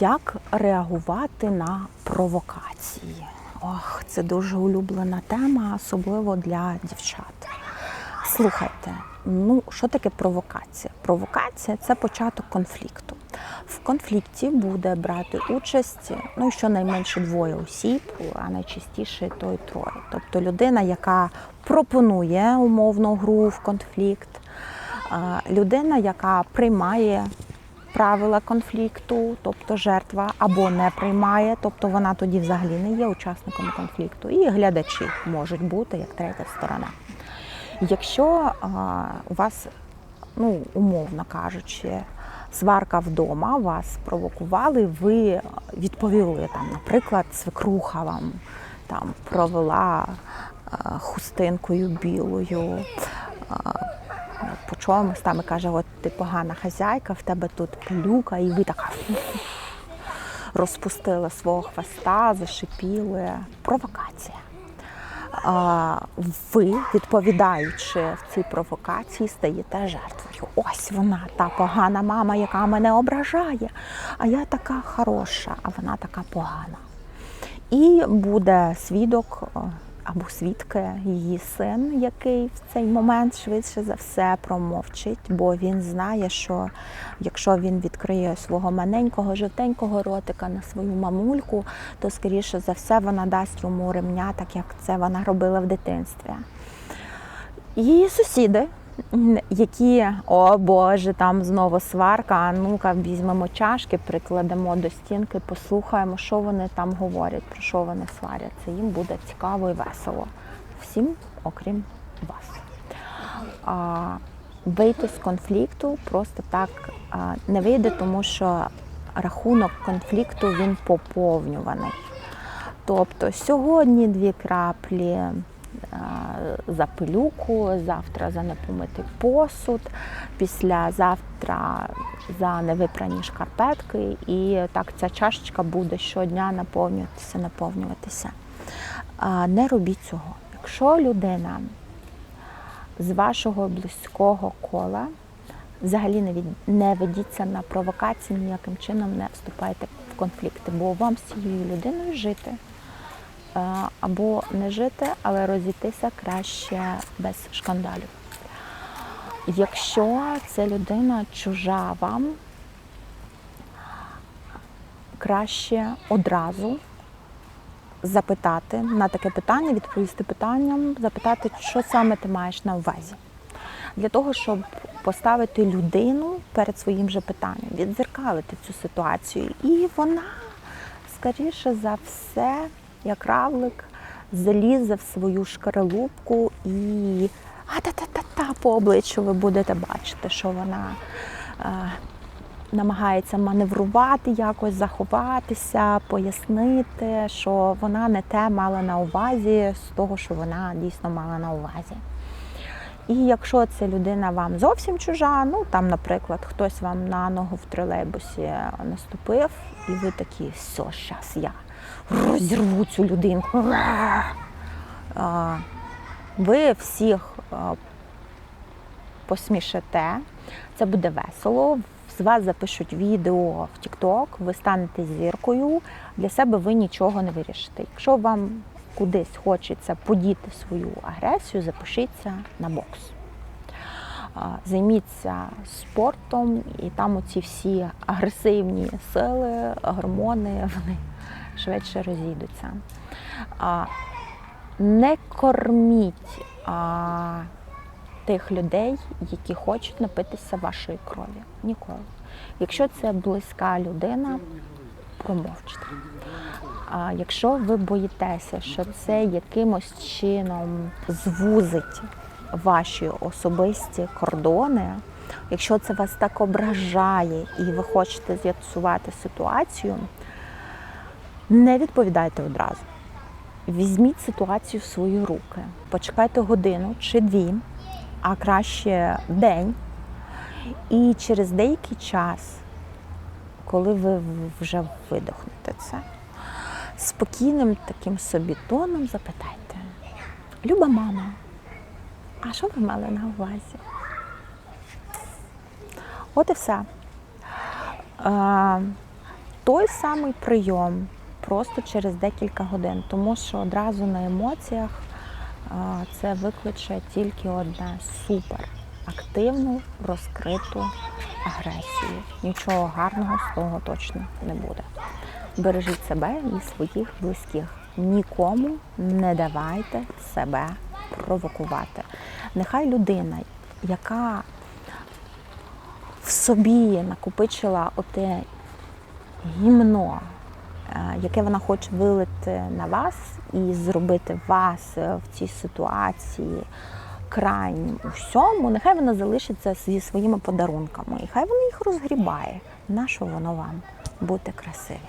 Як реагувати на провокації? Ох, це дуже улюблена тема, особливо для дівчат. Слухайте, ну що таке провокація? Провокація це початок конфлікту. В конфлікті буде брати участь ну, щонайменше двоє осіб, а найчастіше то й троє. Тобто людина, яка пропонує умовну гру в конфлікт, людина, яка приймає правила конфлікту, тобто жертва, або не приймає, тобто вона тоді взагалі не є учасником конфлікту. І глядачі можуть бути як третя сторона. Якщо а, у вас, ну, умовно кажучи, сварка вдома, вас провокували, ви відповіли там, наприклад, свекруха вам там провела хустинкою білою. Чомусь там і каже, от ти погана хазяйка, в тебе тут пилюка, і ви така розпустили свого хвоста, зашипіли. Провокація. Ви, відповідаючи в цій провокації, стаєте жертвою. Ось вона, та погана мама, яка мене ображає. А я така хороша, а вона така погана. І буде свідок або свідки її син, який в цей момент швидше за все промовчить, бо він знає, що якщо він відкриє свого маленького жовтенького ротика на свою мамульку, то скоріше за все вона дасть йому ремня, так як це вона робила в дитинстві. І сусіди, які, о Боже, там знову сварка, а ну-ка візьмемо чашки, прикладемо до стінки, послухаємо, що вони там говорять, про що вони сваряться. Їм буде цікаво і весело. Всім, окрім вас. А, вийти з конфлікту просто так не вийде, тому що рахунок конфлікту він поповнюваний. Тобто сьогодні дві краплі за пилюку, завтра за непомитий посуд, післязавтра за невипрані шкарпетки, і так ця чашечка буде щодня наповнюватися, наповнюватися. Не робіть цього. Якщо людина з вашого близького кола взагалі не від не ведіться на провокації, ніяким чином не вступайте в конфлікти, бо вам з цією людиною жити. Е, Або не жити, але розійтися краще без шкандалів. Якщо це людина чужа вам, краще одразу запитати на таке питання, відповісти питанням, запитати, що саме ти маєш на увазі. Для того, щоб поставити людину перед своїм же питанням, відзеркалити цю ситуацію. І вона, скоріше за все, як равлик, залізе в свою шкаралупку і а-та-та-та-та по обличчю ви будете бачити, що вона е, намагається маневрувати, якось заховатися, пояснити, що вона не те мала на увазі з того, що вона дійсно мала на увазі. І якщо ця людина вам зовсім чужа, ну там, наприклад, хтось вам на ногу в тролейбусі наступив, і ви такі, все, зараз я розірву цю людинку. Ви всіх посмішите, це буде весело. З вас запишуть відео в TikTok, ви станете зіркою, для себе ви нічого не вирішите. Якщо вам кудись хочеться подіти свою агресію, запишіться на бокс. Займіться спортом, і там оці всі агресивні сили, гормони, вони швидше розійдуться. А, Не корміть а, тих людей, які хочуть напитися вашої крові. Ніколи. Якщо це близька людина, промовчте. А якщо ви боїтеся, що це якимось чином звузить ваші особисті кордони, якщо це вас так ображає і ви хочете з'ясувати ситуацію, не відповідайте одразу. Візьміть ситуацію в свої руки, почекайте годину чи дві, а краще день. І через деякий час, коли ви вже видохнете це, спокійним таким собі тоном запитайте: Люба мама, а що ви мали на увазі? От і все. Е, той самий прийом просто через декілька годин, тому що одразу на емоціях це викличе тільки одне супер активну розкриту агресію. Нічого гарного з того точно не буде. Бережіть себе і своїх близьких. Нікому не давайте себе провокувати. Нехай людина, яка в собі накопичила оте гімно, яке вона хоче вилити на вас і зробити вас е, в цій ситуації крайнім у всьому, нехай вона залишиться зі своїми подарунками, і хай вона їх розгрібає. На що воно вам? Будьте красиві.